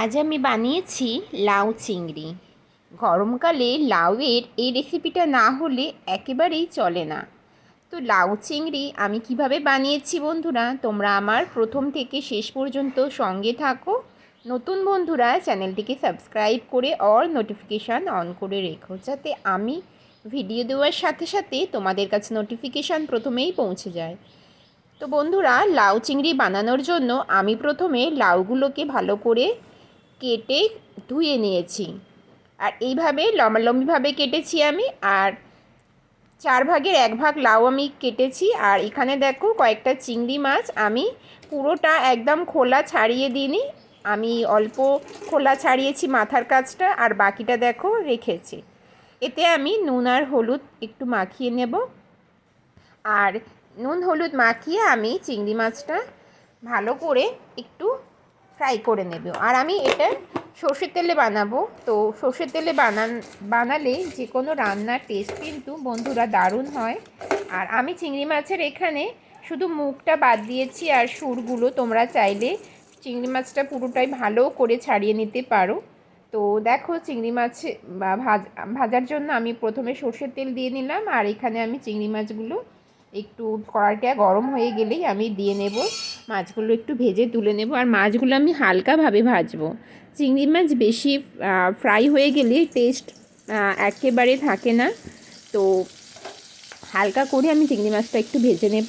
আজ আমি বানিয়েছি লাউ চিংড়ি। গরমকালে লাউয়ের এই রেসিপিটা না হলে একেবারেই চলে না। তো লাউ চিংড়ি আমি কীভাবে বানিয়েছি বন্ধুরা, তোমরা আমার প্রথম থেকে শেষ পর্যন্ত সঙ্গে থাকো। নতুন বন্ধুরা, চ্যানেলটিকে সাবস্ক্রাইব করে অল নোটিফিকেশান অন করে রেখো, যাতে আমি ভিডিও দেওয়ার সাথে সাথে তোমাদের কাছে নোটিফিকেশান প্রথমেই পৌঁছে যায়। তো বন্ধুরা, লাউ চিংড়ি বানানোর জন্য আমি প্রথমে লাউগুলোকে ভালো করে কেটে ধুয়ে নিয়েছি। আর এইভাবে লম্বালম্বিভাবে কেটেছি আমি, আর চার ভাগের এক ভাগ লাউ আমি কেটেছি। আর এখানে দেখো কয়েকটা চিংড়ি মাছ, আমি পুরোটা একদম খোলা ছাড়িয়ে দিইনি। আমি অল্প খোলা ছাড়িয়েছি মাথার কাছটা আর বাকিটা দেখো রেখেছি। এতে আমি নুন আর হলুদ একটু মাখিয়ে নেব। আর নুন হলুদ মাখিয়ে আমি চিংড়ি মাছটা ভালো করে একটু ফ্রাই করে নেব। আর আমি এটা সর্ষের তেলে বানাবো। তো সর্ষের তেলে বানান, বানালে যে কোনো রান্নার টেস্ট কিন্তু বন্ধুরা দারুণ হয়। আর আমি চিংড়ি মাছের এখানে শুধু মুখটা বাদ দিয়েছি আর সুরগুলো তোমরা চাইলে চিংড়ি মাছটা পুরোটাই ভালো করে ছাড়িয়ে নিতে পারো। তো দেখো চিংড়ি মাছ ভাজার জন্য আমি প্রথমে সর্ষের তেল দিয়ে নিলাম। আর এখানে আমি চিংড়ি মাছগুলো একটু কড়াইটা গরম হয়ে গেলেই আমি দিয়ে নেব মাছগুলো একটু ভেজে তুলে নেব। আর মাছগুলো আমি হালকাভাবে ভাজবো। চিংড়ি মাছ বেশি ফ্রাই হয়ে গেলে টেস্ট একেবারে থাকে না। তো হালকা করে আমি চিংড়ি মাছটা একটু ভেজে নেব।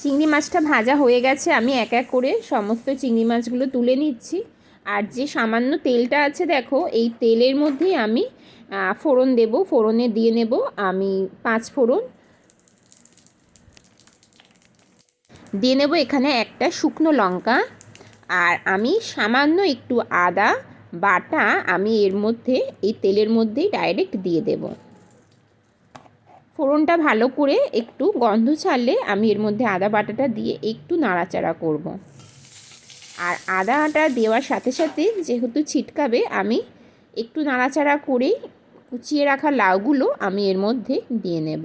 চিংড়ি মাছটা ভাজা হয়ে গেছে, আমি এক এক করে সমস্ত চিংড়ি মাছগুলো তুলে নিচ্ছি। আর যে সামান্য তেলটা আছে দেখো, এই তেলের মধ্যেই আমি ফোড়ন দেব, ফোড়নে দিয়ে নেব আমি পাঁচ ফোড়ন। দিয়ে নেব এখানে একটা শুকনো লঙ্কা, আর আমি সামান্য একটু আদা বাটা আমি এর মধ্যে, এই তেলের মধ্যেই ডাইরেক্ট দিয়ে দেবো। ফোড়নটা ভালো করে একটু গন্ধ ছাড়লে আমি এর মধ্যে আদা বাটাটা দিয়ে একটু নাড়াচাড়া করব। আর আদা আটা দেওয়ার সাথে সাথে যেহেতু ছিটকাবে, আমি একটু নাড়াচাড়া করেই কুচিয়ে রাখা লাউগুলো আমি এর মধ্যে দিয়ে নেব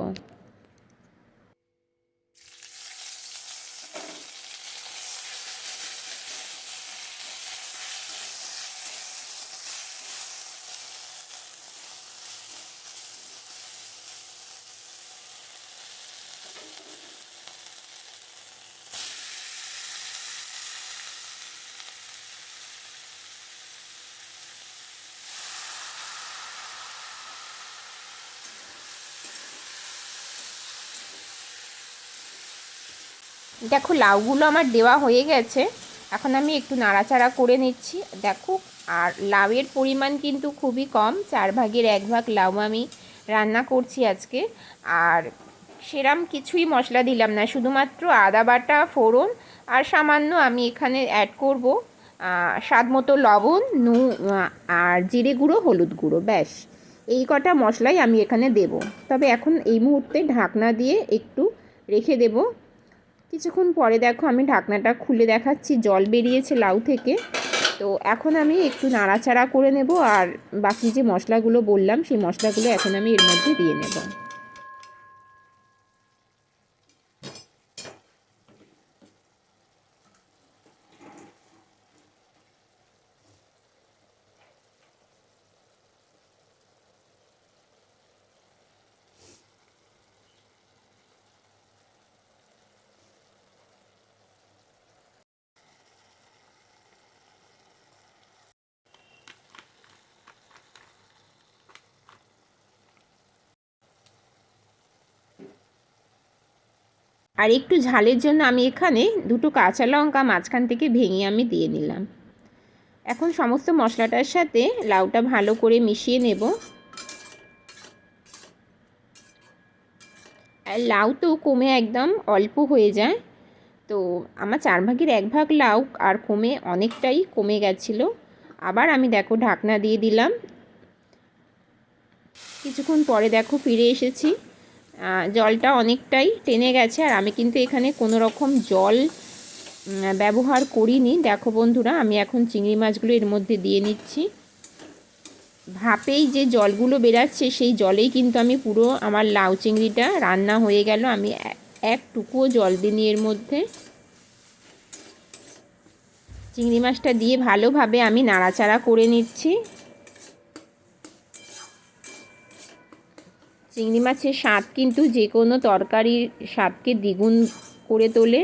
দেখো, লাউগুলো আমার দেওয়া হয়ে গেছে। এখন আমি একটু নাড়াচাড়া করে নিচ্ছি। দেখো, আর লাউয়ের পরিমাণ কিন্তু খুবই কম, চার ভাগের এক ভাগ লাউ আমি রান্না করছি আজকে। আর সেরাম কিছুই মশলা দিলাম না। শুধুমাত্র আদা বাটা, ফোড়ন আর সামান্য আমি এখানে অ্যাড করব স্বাদ মতো লবণ, নু আর জিরে গুঁড়ো, হলুদ গুঁড়ো, ব্যাস। এই কটা মশলাই আমি এখানে দেব। তবে এখন এই মুহূর্তে ঢাকনা দিয়ে একটু রেখে দেব। কিছুক্ষণ পরে দেখো আমি ঢাকনাটা খুলে দেখাচ্ছি, জল বেরিয়েছে লাউ থেকে। তো এখন আমি একটু নাড়াচাড়া করে নেব আর বাকি যে মশলাগুলো বললাম, সেই মশলাগুলো এখন আমি এর মধ্যে দিয়ে নেব। আর একটু ঝালের জন্য আমি এখানে দুটো কাঁচা লঙ্কা মাঝখান থেকে ভেঙে আমি দিয়ে নিলাম। এখন সমস্ত মশলাটার সাথে লাউটা ভালো করে মিশিয়ে নেব। লাউ তো কমে একদম অল্প হয়ে যায়। তো আমার চার ভাগের এক ভাগ লাউ আর কমে অনেকটাই কমে গেছিল। আবার আমি দেখো ঢাকনা দিয়ে দিলাম। কিছুক্ষণ পরে দেখো ফিরে এসেছি। জলটা অনেকটাই টেনে গেছে আর আমি কিন্তু এখানে কোনো রকম জল ব্যবহার করিনি। দেখো বন্ধুরা, আমি এখন চিংড়ি মাছগুলো এর মধ্যে দিয়ে নিচ্ছি। ভাপেই যে জলগুলো বেরাচ্ছে, সেই জলেই কিন্তু আমি পুরো আমার লাউ চিংড়িটা রান্না হয়ে গেল। আমি এক একটুকুও জল দিইনি এর মধ্যে। চিংড়ি মাছটা দিয়ে ভালোভাবে আমি নাড়াচাড়া করে নিচ্ছি। চিংড়ি মাছের স্বাদ কিন্তু যে কোনো তরকারির স্বাদকে দ্বিগুণ করে তোলে।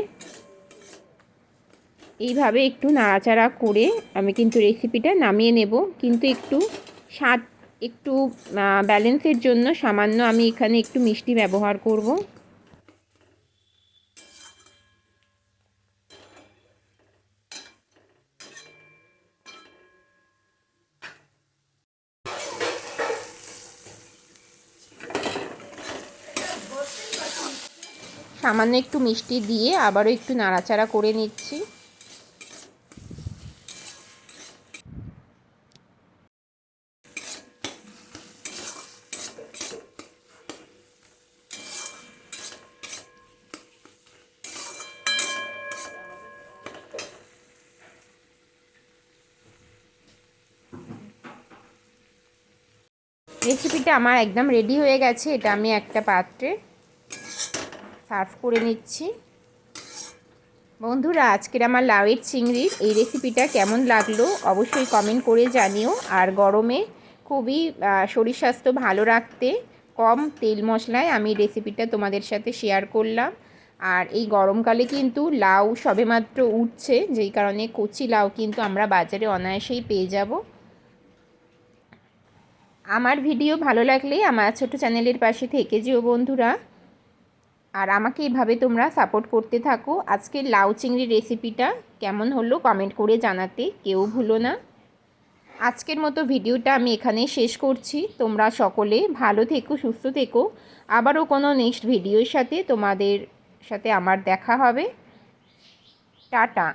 এইভাবে একটু নাড়াচাড়া করে আমি কিন্তু রেসিপিটা নামিয়ে নেব। কিন্তু একটু স্বাদ, একটু ব্যালেন্সের জন্য সামান্য আমি এখানে একটু মিষ্টি ব্যবহার করব। সামান্য একটু মিষ্টি দিয়ে আবারও একটু নাড়াচাড়া করে নিচ্ছি। রেসিপিটা আমার একদম রেডি হয়ে গেছে, এটা আমি একটা পাত্রে। সার্ভ করে নিচ্ছি। বন্ধুরা, আজকের আমার লাউয়ের চিংড়ির এই রেসিপিটা কেমন লাগল অবশ্যই কমেন্ট করে জানিও। আর গরমে খুবই শরীর স্বাস্থ্য ভালো রাখতে কম তেল মশলায় আমি রেসিপিটা তোমাদের সাথে শেয়ার করলাম। আর এই গরমকালে কিন্তু লাউ সবেমাত্র উঠছে, যেই কারণে কচি লাউ কিন্তু আমরা বাজারে অনায়াসেই পেয়ে যাব। আমার ভিডিও ভালো লাগলে আমার ছোট চ্যানেলের পাশে থেকে যেও বন্ধুরা। আর আমাকে এভাবে তোমরা সাপোর্ট করতে থাকো। আজকের লাউ চিংড়ি রেসিপিটা কেমন হলো কমেন্ট করে জানাতে, কেউ ভুলো না। আজকের মতো ভিডিওটা আমি এখানে শেষ করছি। তোমরা সকলে ভালো থেকো, সুস্থ থেকো। আবারও কোনো নেক্সট ভিডিওর সাথে তোমাদের সাথে আমার দেখা হবে। টাটা।